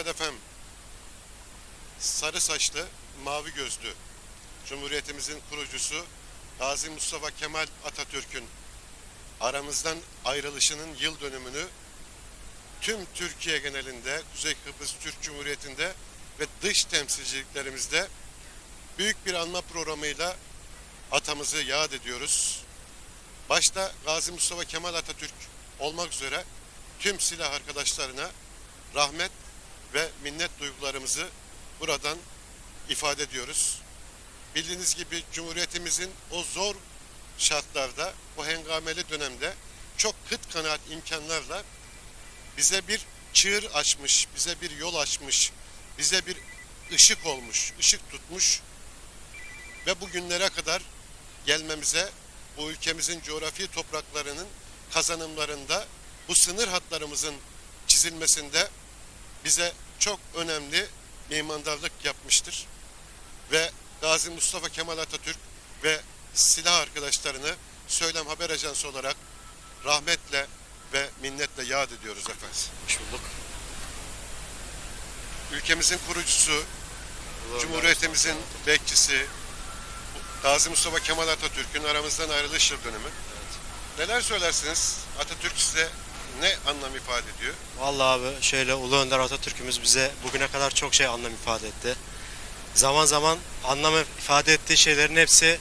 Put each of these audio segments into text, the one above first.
Evet efendim. Sarı saçlı, mavi gözlü Cumhuriyetimizin kurucusu Gazi Mustafa Kemal Atatürk'ün aramızdan ayrılışının yıl dönümünü tüm Türkiye genelinde, Kuzey Kıbrıs Türk Cumhuriyeti'nde ve dış temsilciliklerimizde büyük bir anma programıyla atamızı yad ediyoruz. Başta Gazi Mustafa Kemal Atatürk olmak üzere tüm silah arkadaşlarına rahmet ve minnet duygularımızı buradan ifade ediyoruz. Bildiğiniz gibi Cumhuriyetimizin o zor şartlarda, o hengameli dönemde çok kıt kanaat imkanlarla bize bir çığır açmış, bize bir yol açmış, bize bir ışık olmuş, ışık tutmuş ve bugünlere kadar gelmemize bu ülkemizin coğrafi topraklarının kazanımlarında bu sınır hatlarımızın çizilmesinde bize çok önemli mimandarlık yapmıştır. Ve Gazi Mustafa Kemal Atatürk ve silah arkadaşlarını Söylem Haber Ajansı olarak rahmetle ve minnetle yad ediyoruz efendim. Hoş bulduk. Ülkemizin kurucusu, Cumhuriyetimizin bekçisi, Gazi Mustafa Kemal Atatürk'ün aramızdan ayrılış yıl dönümü. Neler söylersiniz? Atatürk size ne anlam ifade ediyor? Vallahi abi şöyle Ulu Önder Atatürk'ümüz bize bugüne kadar çok şey anlam ifade etti. Zaman zaman anlam ifade ettiği şeylerin hepsi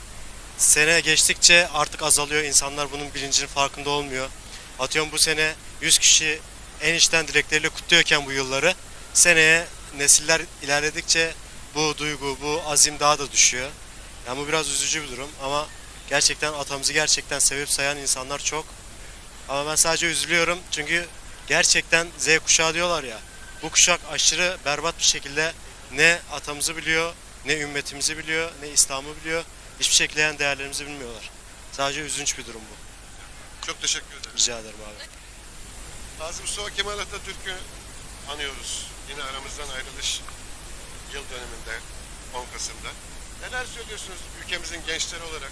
sene geçtikçe artık azalıyor. İnsanlar bunun bilincinin farkında olmuyor. Atıyorum bu sene 100 kişi en içten dilekleriyle kutluyorken bu yılları seneye nesiller ilerledikçe bu duygu, bu azim daha da düşüyor. Yani bu biraz üzücü bir durum ama gerçekten atamızı gerçekten sevip sayan insanlar çok. Ama ben sadece üzülüyorum çünkü gerçekten Z kuşağı diyorlar ya. Bu kuşak aşırı berbat bir şekilde ne atamızı biliyor, ne ümmetimizi biliyor, ne İslam'ı biliyor. Hiçbir şekilde yani değerlerimizi bilmiyorlar. Sadece üzünç bir durum bu. Çok teşekkür ederim. Rica ederim abi. Gazi Mustafa Kemal Atatürk'ü anıyoruz. Yine aramızdan ayrılış yıl dönümünde 10 Kasım'da. Neler söylüyorsunuz ülkemizin gençleri olarak?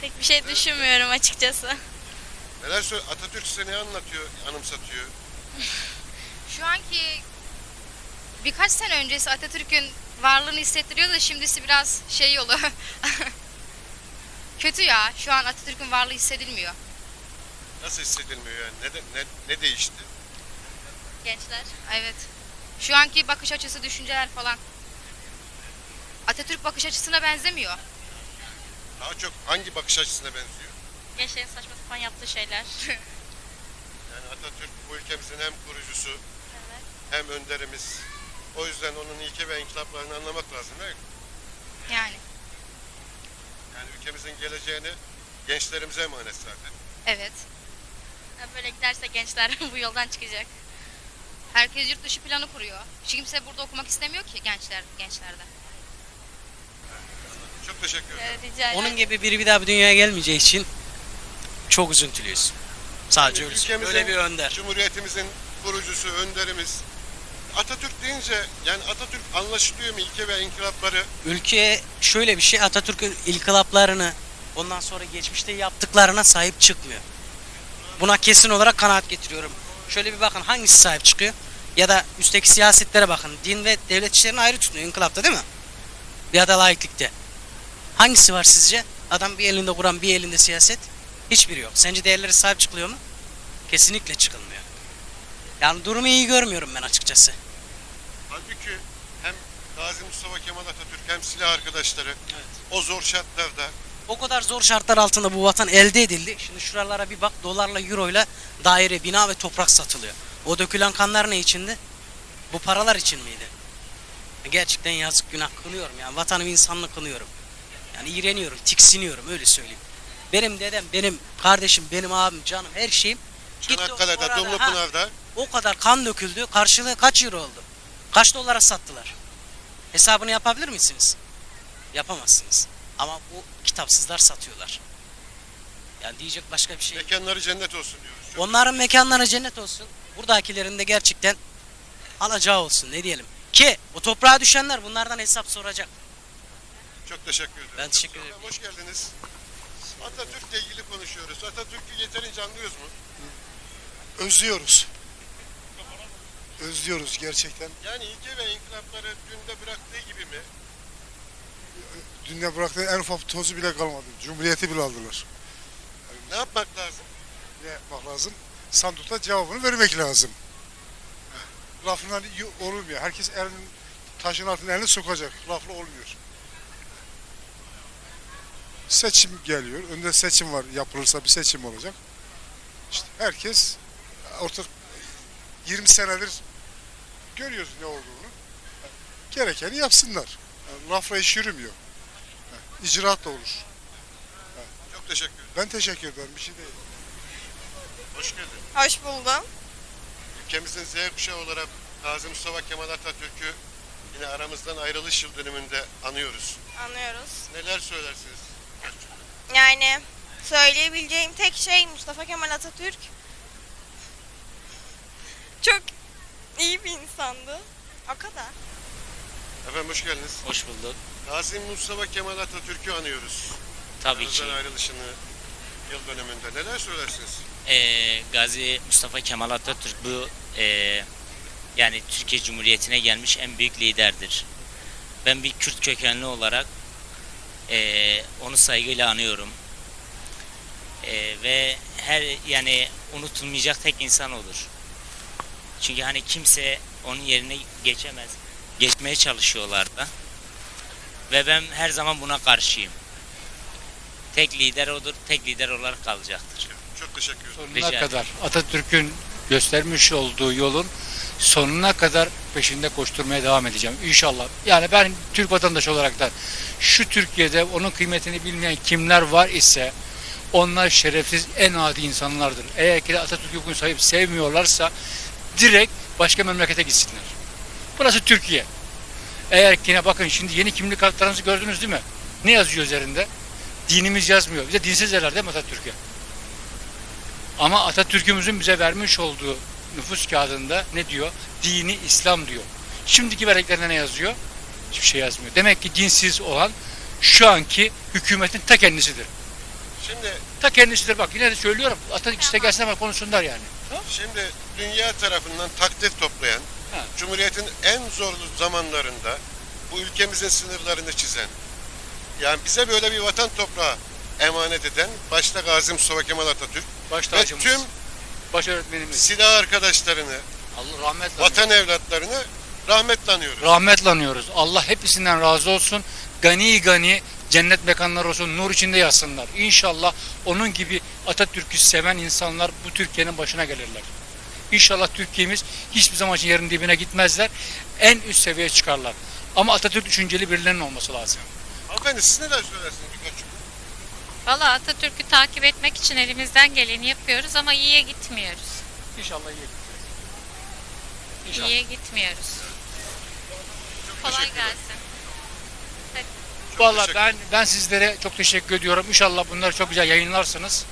Pek bir şey düşünmüyorum açıkçası. Neler söyle Atatürk size ne anlatıyor, anımsatıyor? Şu anki birkaç sene öncesi Atatürk'ün varlığını hissettiriyor da şimdisi biraz şey yolu. Kötü ya. Şu an Atatürk'ün varlığı hissedilmiyor. Nasıl hissedilmiyor yani? Ne, de- ne, ne değişti? Gençler. Evet. Şu anki bakış açısı, düşünceler falan. Atatürk bakış açısına benzemiyor. Daha çok hangi bakış açısına benziyor? Gençlerin saçma sapan yaptığı şeyler. Yani Atatürk bu ülkemizin hem kurucusu evet. hem önderimiz. O yüzden onun ilke ve inkılaplarını anlamak lazım değil mi? Yani. Yani ülkemizin geleceğini gençlerimize emanet zaten. Evet. Ha, Böyle giderse gençler bu yoldan çıkacak. Herkes yurt dışı planı kuruyor. Hiç kimse burada okumak istemiyor ki gençler gençlerde. Çok teşekkür ederim. Evet, rica ederim. Onun gibi biri bir daha bir dünyaya gelmeyeceği için çok üzüntülüyüz. Sadece Yani öyle. ülkemizin, Öyle bir önder. Cumhuriyetimizin kurucusu, önderimiz. Atatürk deyince yani Atatürk anlaşılıyor mu ilke ve inkılapları? Ülkeye şöyle bir şey Atatürk'ün ilkılaplarını ondan sonra geçmişte yaptıklarına sahip çıkmıyor. Buna kesin olarak kanaat getiriyorum. Şöyle bir bakın hangisi sahip çıkıyor? Ya da üstteki siyasetlere bakın. Din ve devlet işlerini ayrı tutuyor inkılapta değil mi? Ya da laiklikte. Hangisi var sizce? Adam bir elinde Kur'an bir elinde siyaset. Hiçbiri yok. Sence değerlere sahip çıkılıyor mu? Kesinlikle çıkılmıyor. Yani durumu iyi görmüyorum ben açıkçası. Halbuki hem Gazi Mustafa Kemal Atatürk hem silah arkadaşları o zor şartlarda O kadar zor şartlar altında bu vatan elde edildi. Şimdi şuralara bir bak dolarla euroyla daire, bina ve toprak satılıyor. O dökülen kanlar ne içindi? Bu paralar için miydi? Gerçekten yazık günah kınıyorum yani vatanı insanlık kınıyorum. Yani iğreniyorum, tiksiniyorum öyle söyleyeyim. Benim dedem, benim kardeşim, benim abim, canım her şeyim Çanakkale'de, Dumlupınar'da o kadar kan döküldü. Karşılığı kaç euro oldu? Kaç dolara sattılar? Hesabını yapabilir misiniz? Yapamazsınız. Ama bu kitapsızlar satıyorlar. Yani diyecek başka bir şey. mekanları cennet olsun diyoruz. Çok Onların mekanları cennet olsun. Buradakilerin de gerçekten alacağı olsun ne diyelim. Ki o toprağa düşenler bunlardan hesap soracak. Çok teşekkür ederim. Ben teşekkür ederim. Hoş geldiniz. Atatürk'le ilgili konuşuyoruz. Atatürk'ü yeterince anlıyoruz mu? özlüyoruz. özlüyoruz gerçekten. Yani ilke ve inkılapları dünde bıraktığı gibi mi? Dünya bıraktığı en ufak tozu bile kalmadı. Cumhuriyeti bile aldılar. Ne yapmak lazım? Ne yapmak lazım? Sandıkta cevabını vermek lazım. Lafından olmuyor. Herkes elinin taşın altına elini sokacak. Lafla olmuyor. Seçim geliyor. Önde seçim var. Yapılırsa bir seçim olacak. İşte herkes artık 20 senedir görüyoruz ne olduğunu. Gerekeni yapsınlar. Yani lafla iş yürümüyor. İcraat da olur. Çok teşekkür ederim. Ben teşekkür ederim. Bir şey değil. Hoş geldin. Hoş buldum. Ülkemizin Z kuşağı olarak Gazi Mustafa Kemal Atatürk'ü yine aramızdan ayrılış yıl dönümünde anıyoruz. Anlıyoruz. Neler söylersiniz? Yani söyleyebileceğim tek şey Mustafa Kemal Atatürk çok iyi bir insandı. O kadar. Efendim hoş geldiniz. Hoş bulduk. Gazi Mustafa Kemal Atatürk'ü anıyoruz. Tabii ki. Aramızdan ayrılışını yıl dönümünde. Neler söylersiniz? Ee, Gazi Mustafa Kemal Atatürk bu ee, yani Türkiye Cumhuriyeti'ne gelmiş en büyük liderdir. Ben bir Kürt kökenli olarak ee, onu saygıyla anıyorum. Ee, ve her yani unutulmayacak tek insan olur. Çünkü hani kimse onun yerine geçemez. Geçmeye çalışıyorlar da. Ve ben her zaman buna karşıyım. Tek lider odur, tek lider olarak kalacaktır. Çok teşekkür ederim. Rica sonuna ederim. kadar Atatürk'ün göstermiş olduğu yolun sonuna kadar peşinde koşturmaya devam edeceğim inşallah. Yani ben Türk vatandaşı olarak da şu Türkiye'de onun kıymetini bilmeyen kimler var ise onlar şerefsiz en adi insanlardır. Eğer ki de Atatürk'ü bugün sahip sevmiyorlarsa direkt başka memlekete gitsinler. Burası Türkiye. Eğer ki ne bakın şimdi yeni kimlik kartlarınızı gördünüz değil mi? Ne yazıyor üzerinde? Dinimiz yazmıyor. Bize dinsiz derler değil mi Atatürk'e? Ama Atatürk'ümüzün bize vermiş olduğu nüfus kağıdında ne diyor? Dini İslam diyor. Şimdiki verdiklerinde ne yazıyor? Hiçbir şey yazmıyor. Demek ki dinsiz olan şu anki hükümetin ta kendisidir. Şimdi Ta kendisidir bak yine de söylüyorum. Atatürk işte gelsinler bak konuşsunlar yani. Şimdi dünya tarafından takdir toplayan, Ha. Cumhuriyet'in en zorlu zamanlarında bu ülkemizin sınırlarını çizen, yani bize böyle bir vatan toprağı emanet eden başta Gazi Mustafa Kemal Atatürk Baş ve tüm baş öğretmenimiz. silah arkadaşlarını, Allah rahmetle vatan evlatlarını rahmetle anıyoruz. rahmetle anıyoruz. Allah hepsinden razı olsun. Gani gani cennet mekanları olsun. Nur içinde yatsınlar. İnşallah onun gibi Atatürk'ü seven insanlar bu Türkiye'nin başına gelirler. İnşallah Türkiye'miz hiçbir zaman yerin dibine gitmezler. En üst seviyeye çıkarlar. Ama Atatürk düşünceli birilerinin olması lazım. Hanımefendi siz neler söylersiniz birkaç cümle? Valla Atatürk'ü takip etmek için elimizden geleni yapıyoruz ama iyiye gitmiyoruz. İnşallah iyi gideceğiz. İnşallah. İyiye gitmiyoruz. Kolay gelsin. Vallahi teşekkür ben ben sizlere çok teşekkür ediyorum. İnşallah bunları çok güzel yayınlarsınız.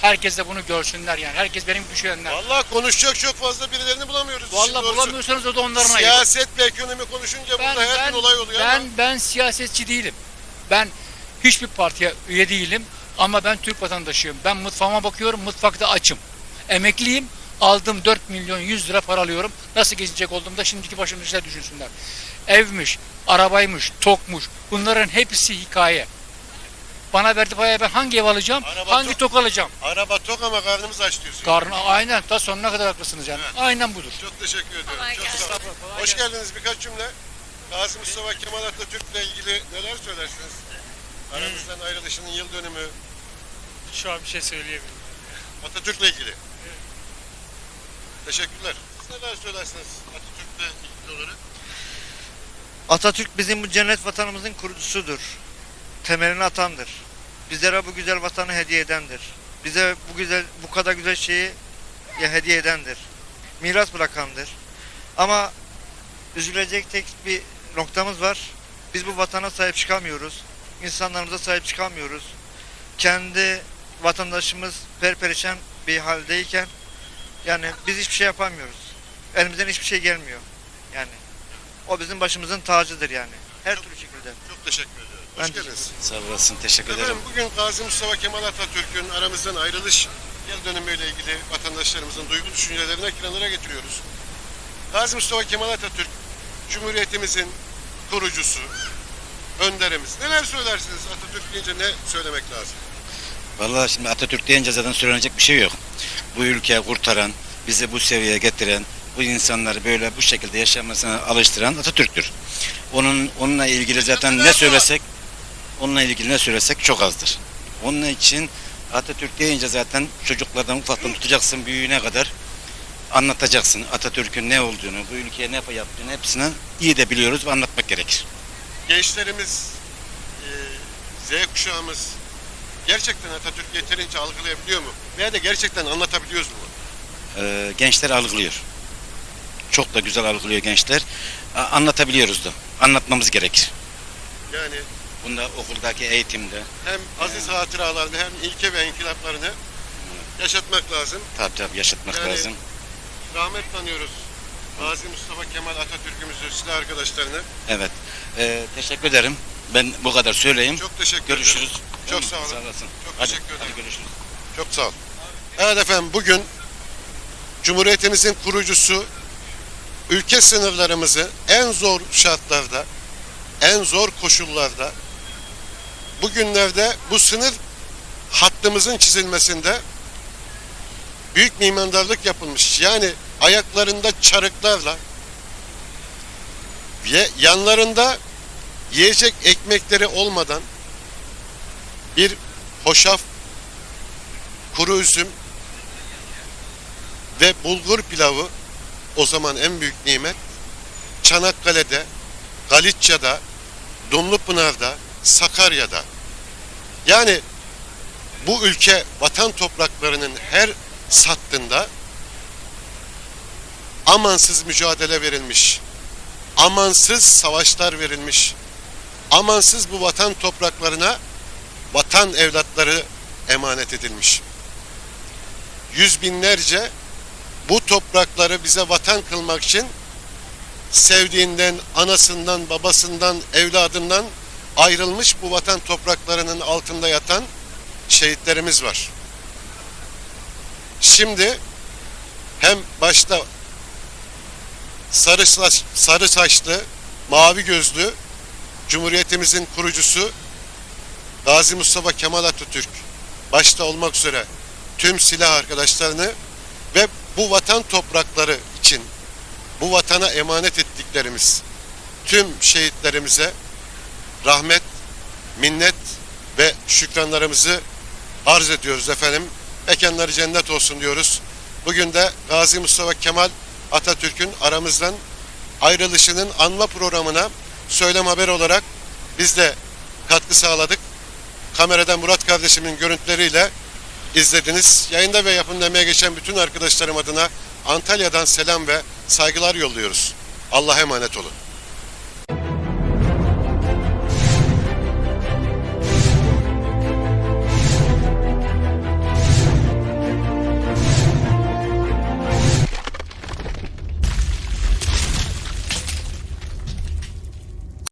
Herkes de bunu görsünler yani. Herkes benim düşünenler. Vallahi konuşacak çok fazla birilerini bulamıyoruz. doğrusu. bulamıyorsanız o da onların ayıbı. Siyaset ve ekonomi konuşunca ben, burada her ben, gün olay oluyor ben, ama ben siyasetçi değilim. Ben hiçbir partiye üye değilim ama ben Türk vatandaşıyım. Ben mutfağıma bakıyorum, mutfakta açım. Emekliyim, aldım 4 milyon 100 lira para alıyorum. Nasıl geçecek olduğumda şimdiki başımdakiler düşünsünler. Evmiş, arabaymış, tokmuş bunların hepsi hikaye. Bana verdi paraya ben hangi ev alacağım, Araba hangi tok- tok alacağım? araba tok ama karnımız aç diyorsun. Karnı aynen ta sonuna kadar haklısınız yani. Evet. Aynen budur. Çok teşekkür ediyorum. Kolay Çok sağ olun. Hoş geldiniz. Birkaç cümle. Gazi Mustafa Kemal Atatürk'le ilgili neler söylersiniz? Aramızdan ayrılışının yıl dönümü Şu an bir şey söyleyemiyorum. Atatürk'le ilgili. Teşekkürler. Siz neler söylersiniz Atatürk'le ilgili olarak? Atatürk bizim bu cennet vatanımızın kurucusudur. Temelini atandır. Bizlere bu güzel vatanı hediye edendir. Bize bu güzel bu kadar güzel şeyi ya hediye edendir. Miras bırakandır. Ama üzülecek tek bir noktamız var. Biz bu vatana sahip çıkamıyoruz. İnsanlarımıza sahip çıkamıyoruz. Kendi vatandaşımız perperişan bir haldeyken yani biz hiçbir şey yapamıyoruz. Elimizden hiçbir şey gelmiyor. Yani o bizim başımızın tacıdır yani. Her türlü şekilde. Çok teşekkür ediyorum. Ben Hoş teşekkür geldiniz. Sağ olasın. Teşekkür Efendim bugün Gazi Mustafa Kemal Atatürk'ün aramızdan ayrılış yıl dönümüyle ilgili vatandaşlarımızın duygu düşüncelerini ekranlara getiriyoruz. Gazi Mustafa Kemal Atatürk Cumhuriyetimizin kurucusu, önderimiz. Neler söylersiniz Atatürk deyince ne söylemek lazım? Vallahi şimdi Atatürk deyince zaten söylenecek bir şey yok. Bu ülkeyi kurtaran, bizi bu seviyeye getiren, bu insanları böyle bu şekilde yaşamasına alıştıran Atatürk'tür. Onun onunla ilgili zaten ne söylesek, onunla ilgili ne söylesek çok azdır. Onun için Atatürk deyince zaten çocuklardan ufaktan tutacaksın büyüğüne kadar anlatacaksın Atatürk'ün ne olduğunu, bu ülkeye ne yaptığını hepsini iyi de biliyoruz ve anlatmak gerekir. Gençlerimiz, e, Z kuşağımız gerçekten Atatürk yeterince algılayabiliyor mu? Veya da gerçekten anlatabiliyoruz mu? Ee, gençler algılıyor. Çok da güzel algılıyor gençler. A- Anlatabiliyoruz da. Anlatmamız gerekir. Yani Bunda okuldaki eğitimde hem aziz hatıralarını hem ilke ve inkılaplarını yaşatmak lazım. tabi tabi yaşatmak Yani- lazım. Rahmetle anıyoruz. Gazi Mustafa Kemal Atatürk'ümüzü, silah arkadaşlarını. Evet. Ee, teşekkür ederim. Ben bu kadar söyleyeyim. Çok teşekkür ederim. Görüşürüz. Çok sağ olun. Sağ olasın. Çok Hadi, teşekkür ederim. hadi görüşürüz. Çok sağ ol. Evet efendim bugün Cumhuriyetimizin kurucusu ülke sınırlarımızı en zor şartlarda, en zor koşullarda bugünlerde bu sınır hattımızın çizilmesinde büyük mimarlık yapılmış. Yani ayaklarında çarıklarla ve yanlarında yiyecek ekmekleri olmadan bir hoşaf kuru üzüm ve bulgur pilavı o zaman en büyük nimet Çanakkale'de, Galicia'da, Dumlupınar'da, Sakarya'da. Yani bu ülke vatan topraklarının her sattığında amansız mücadele verilmiş, amansız savaşlar verilmiş, amansız bu vatan topraklarına vatan evlatları emanet edilmiş. Yüz binlerce bu toprakları bize vatan kılmak için sevdiğinden, anasından, babasından, evladından ayrılmış bu vatan topraklarının altında yatan şehitlerimiz var. Şimdi hem başta sarı, saç, sarı saçlı, mavi gözlü Cumhuriyetimizin kurucusu Gazi Mustafa Kemal Atatürk başta olmak üzere tüm silah arkadaşlarını ve bu vatan toprakları için bu vatana emanet ettiklerimiz tüm şehitlerimize rahmet, minnet ve şükranlarımızı arz ediyoruz efendim. Mekanları cennet olsun diyoruz. Bugün de Gazi Mustafa Kemal Atatürk'ün aramızdan ayrılışının anma programına söylem haber olarak biz de katkı sağladık. Kameradan Murat kardeşimin görüntüleriyle izlediniz. Yayında ve yapımda emeğe geçen bütün arkadaşlarım adına Antalya'dan selam ve saygılar yolluyoruz. Allah'a emanet olun.